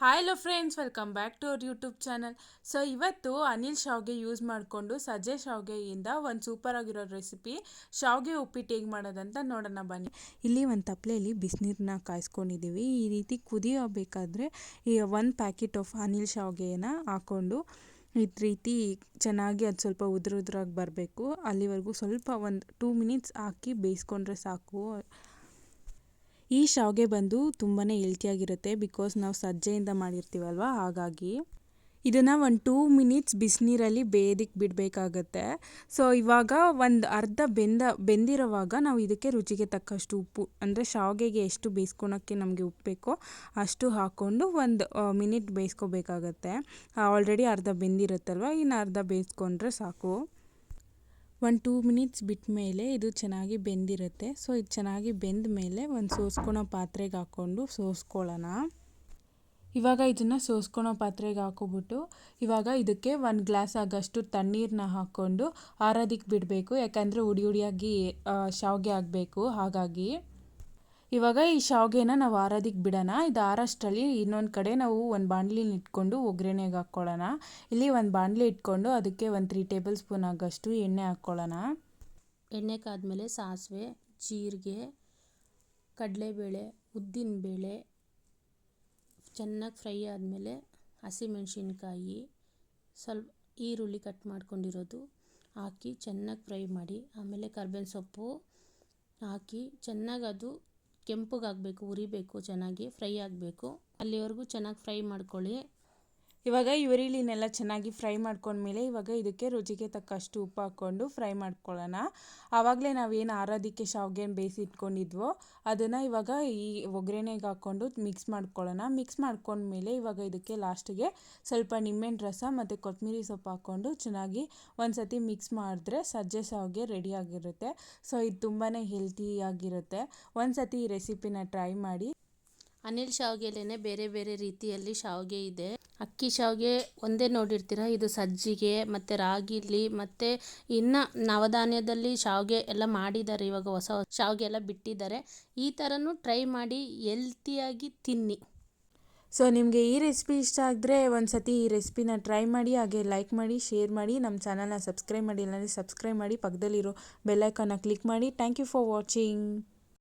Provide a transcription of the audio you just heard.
Hi hello friends welcome back to our YouTube channel so ಇವತ್ತು ಅನಿಲ್ ಶಾವ್ಗೆ use ಮಾಡಿಕೊಂಡು ಸಜ್ಜೆ ಶಾವ್ಗೆಯಿಂದ ಒಂದು ಸೂಪರ್ ಆಗಿರೋ ರೆಸಿಪಿ ಶಾವ್ಗೆ ಉಪ್ಪಿಟ್ಟು ಹೇಗೆ ಮಾಡೋದಂತ ನೋಡೋಣ ಬನ್ನಿ. ಇಲ್ಲಿ ಒಂದು ತಪ್ಪಲೆಯಲ್ಲಿ ಬಿಸಿನೀರನ್ನ ಕಾಯಿಸ್ಕೊಂಡಿದ್ದೀವಿ ಈ ರೀತಿ ಕುದಿಯಬೇಕಾದ್ರೆ ಈ ಒಂದು ಪ್ಯಾಕೆಟ್ ಆಫ್ ಅನಿಲ್ ಶಾವ್ಗೆನ ಹಾಕ್ಕೊಂಡು ಈ ರೀತಿ ಚೆನ್ನಾಗಿ ಅದು ಸ್ವಲ್ಪ ಉದುರು ಉದುರಾಗಿ ಬರಬೇಕು. ಅಲ್ಲಿವರೆಗೂ ಸ್ವಲ್ಪ ಒಂದು ಟೂ ಮಿನಿಟ್ಸ್ ಹಾಕಿ ಬೇಯಿಸ್ಕೊಂಡ್ರೆ ಸಾಕು. ಈ ಶಾವಿಗೆ ಬಂದು ತುಂಬಾ ಹೆಲ್ತಿಯಾಗಿರುತ್ತೆ ಬಿಕಾಸ್ ನಾವು ಸಜ್ಜೆಯಿಂದ ಮಾಡಿರ್ತೀವಲ್ವ? ಹಾಗಾಗಿ ಇದನ್ನು ಒಂದು ಟೂ ಮಿನಿಟ್ಸ್ ಬಿಸಿನೀರಲ್ಲಿ ಬೇಯದಿಕ್ಕೆ ಬಿಡಬೇಕಾಗತ್ತೆ. ಸೊ ಇವಾಗ ಒಂದು ಅರ್ಧ ಬೆಂದ, ಬೆಂದಿರುವಾಗ ನಾವು ಇದಕ್ಕೆ ರುಚಿಗೆ ತಕ್ಕಷ್ಟು ಉಪ್ಪು, ಅಂದರೆ ಶಾವಿಗೆಗೆ ಎಷ್ಟು ಬೇಯಿಸ್ಕೊಳಕ್ಕೆ ನಮಗೆ ಉಪ್ಪು ಬೇಕೋ ಅಷ್ಟು ಹಾಕ್ಕೊಂಡು ಒಂದು ಮಿನಿಟ್ ಬೇಯಿಸ್ಕೋಬೇಕಾಗತ್ತೆ. ಆಲ್ರೆಡಿ ಅರ್ಧ ಬೆಂದಿರುತ್ತಲ್ವ? ಇನ್ನು ಅರ್ಧ ಬೇಯಿಸ್ಕೊಂಡ್ರೆ ಸಾಕು. ಒಂದು ಟೂ ಮಿನಿಟ್ಸ್ ಬಿಟ್ಟ ಮೇಲೆ ಇದು ಚೆನ್ನಾಗಿ ಬೆಂದಿರುತ್ತೆ. ಸೊ ಇದು ಚೆನ್ನಾಗಿ ಬೆಂದ ಮೇಲೆ ಒಂದು ಸೋಸ್ಕೊಳೋ ಪಾತ್ರೆಗೆ ಹಾಕ್ಕೊಂಡು ಸೋಸ್ಕೊಳ್ಳೋಣ. ಇವಾಗ ಇದನ್ನು ಸೋಸ್ಕೊಳೋ ಪಾತ್ರೆಗೆ ಹಾಕೋಬಿಟ್ಟು ಇವಾಗ ಇದಕ್ಕೆ ಒಂದು ಗ್ಲಾಸ್ ಆಗಷ್ಟು ತಣ್ಣೀರನ್ನ ಹಾಕ್ಕೊಂಡು ಆರೋದಕ್ಕೆ ಬಿಡಬೇಕು. ಯಾಕಂದರೆ ಉಡಿ ಉಡಿಯಾಗಿ ಶಾವಿಗೆ ಆಗಬೇಕು. ಹಾಗಾಗಿ ಇವಾಗ ಈ ಶಾವಿಗೆನ ನಾವು ಆರೋದಿಕ್ಕೆ ಬಿಡೋಣ. ಇದು ಆರಷ್ಟರಲ್ಲಿ ಇನ್ನೊಂದು ಕಡೆ ನಾವು ಒಂದು ಬಾಣಲಿನ ಇಟ್ಕೊಂಡು ಒಗ್ಗರಣೆಗೆ ಹಾಕ್ಕೊಳ್ಳೋಣ. ಇಲ್ಲಿ ಒಂದು ಬಾಣಲಿ ಇಟ್ಕೊಂಡು ಅದಕ್ಕೆ ಒಂದು ತ್ರೀ ಟೇಬಲ್ ಸ್ಪೂನ್ ಆಗೋಷ್ಟು ಎಣ್ಣೆ ಹಾಕ್ಕೊಳ್ಳೋಣ. ಎಣ್ಣೆ ಕಾದ್ಮೇಲೆ ಸಾಸಿವೆ, ಜೀರಿಗೆ, ಕಡಲೆಬೇಳೆ ಉದ್ದಿನಬೇಳೆ ಚೆನ್ನಾಗಿ ಫ್ರೈ ಆದಮೇಲೆ ಹಸಿಮೆಣಸಿನ್ಕಾಯಿ ಸ್ವಲ್ಪ ಈರುಳ್ಳಿ ಕಟ್ ಮಾಡ್ಕೊಂಡಿರೋದು ಹಾಕಿ ಚೆನ್ನಾಗಿ ಫ್ರೈ ಮಾಡಿ. ಆಮೇಲೆ ಕರ್ಬೇವಿನ ಸೊಪ್ಪು ಹಾಕಿ ಚೆನ್ನಾಗಿ ಅದು ಕೆಂಪಗಾಗಬೇಕು ಉರಿಬೇಕು ಚೆನ್ನಾಗಿ ಫ್ರೈ ಆಗಬೇಕು. ಅಲ್ಲಿವರೆಗೂ ಚೆನ್ನಾಗಿ ಫ್ರೈ ಮಾಡ್ಕೊಳ್ಳಿ. ಇವಾಗ ಈರುಳ್ಳಿನೆಲ್ಲ ಚೆನ್ನಾಗಿ ಫ್ರೈ ಮಾಡ್ಕೊಂಡ್ಮೇಲೆ ಇವಾಗ ಇದಕ್ಕೆ ರುಚಿಗೆ ತಕ್ಕಷ್ಟು ಉಪ್ಪು ಹಾಕ್ಕೊಂಡು ಫ್ರೈ ಮಾಡ್ಕೊಳ್ಳೋಣ. ಆವಾಗಲೇ ನಾವೇನು ಆರೋದಕ್ಕೆ ಶಾವಿಗೆ ಬೇಯಿಸಿಟ್ಕೊಂಡಿದ್ವೋ ಅದನ್ನು ಇವಾಗ ಈ ಒಗ್ಗರಣೆಗೆ ಹಾಕ್ಕೊಂಡು ಮಿಕ್ಸ್ ಮಾಡ್ಕೊಳ್ಳೋಣ. ಮಿಕ್ಸ್ ಮಾಡ್ಕೊಂಡ್ಮೇಲೆ ಇವಾಗ ಇದಕ್ಕೆ ಲಾಸ್ಟಿಗೆ ಸ್ವಲ್ಪ ನಿಂಬೆಹಣ್ಣು ರಸ ಮತ್ತು ಕೊತ್ತಂಬರಿ ಸೊಪ್ಪು ಹಾಕ್ಕೊಂಡು ಚೆನ್ನಾಗಿ ಒಂದು ಸತಿ ಮಿಕ್ಸ್ ಮಾಡಿದ್ರೆ ಸಜ್ಜೆ ಶಾವ್ಗೆ ರೆಡಿಯಾಗಿರುತ್ತೆ ಸೊ ಇದು ತುಂಬಾ ಹೆಲ್ತಿಯಾಗಿರುತ್ತೆ ಒಂದು ಸತಿ ಈ ರೆಸಿಪಿನ ಟ್ರೈ ಮಾಡಿ. ಅನಿಲ್ ಶಾವ್ಗೆಲೇನೆ ಬೇರೆ ಬೇರೆ ರೀತಿಯಲ್ಲಿ ಶಾವ್ಗೆ ಇದೆ. ಅಕ್ಕಿ ಶಾವ್ಗೆ ಒಂದೇ ನೋಡಿರ್ತೀರ? ಇದು ಸಜ್ಜಿಗೆ, ಮತ್ತು ರಾಗಿಲಿ, ಮತ್ತು ಇನ್ನು ನವಧಾನ್ಯದಲ್ಲಿ ಶಾವ್ಗೆ ಎಲ್ಲ ಮಾಡಿದ್ದಾರೆ. ಇವಾಗ ಹೊಸ ಹೊಸ ಶಾವ್ಗೆ ಎಲ್ಲ ಬಿಟ್ಟಿದ್ದಾರೆ. ಈ ಥರನೂ ಟ್ರೈ ಮಾಡಿ ಹೆಲ್ತಿಯಾಗಿ ತಿನ್ನಿ. ಸೊ ನಿಮಗೆ ಈ ರೆಸಿಪಿ ಇಷ್ಟ ಆದರೆ ಒಂದು ಸತಿ ಈ ರೆಸಿಪಿನ ಟ್ರೈ ಮಾಡಿ, ಹಾಗೆ ಲೈಕ್ ಮಾಡಿ ಶೇರ್ ಮಾಡಿ. ನಮ್ಮ ಚಾನಲ್ನ ಸಬ್ಸ್ಕ್ರೈಬ್ ಮಾಡಿ, ಇಲ್ಲಾಂದರೆ ಸಬ್ಸ್ಕ್ರೈಬ್ ಮಾಡಿ. ಪಕ್ಕದಲ್ಲಿರೋ ಬೆಲ್ಲೈಕನ್ನ ಕ್ಲಿಕ್ ಮಾಡಿ. Thank you for watching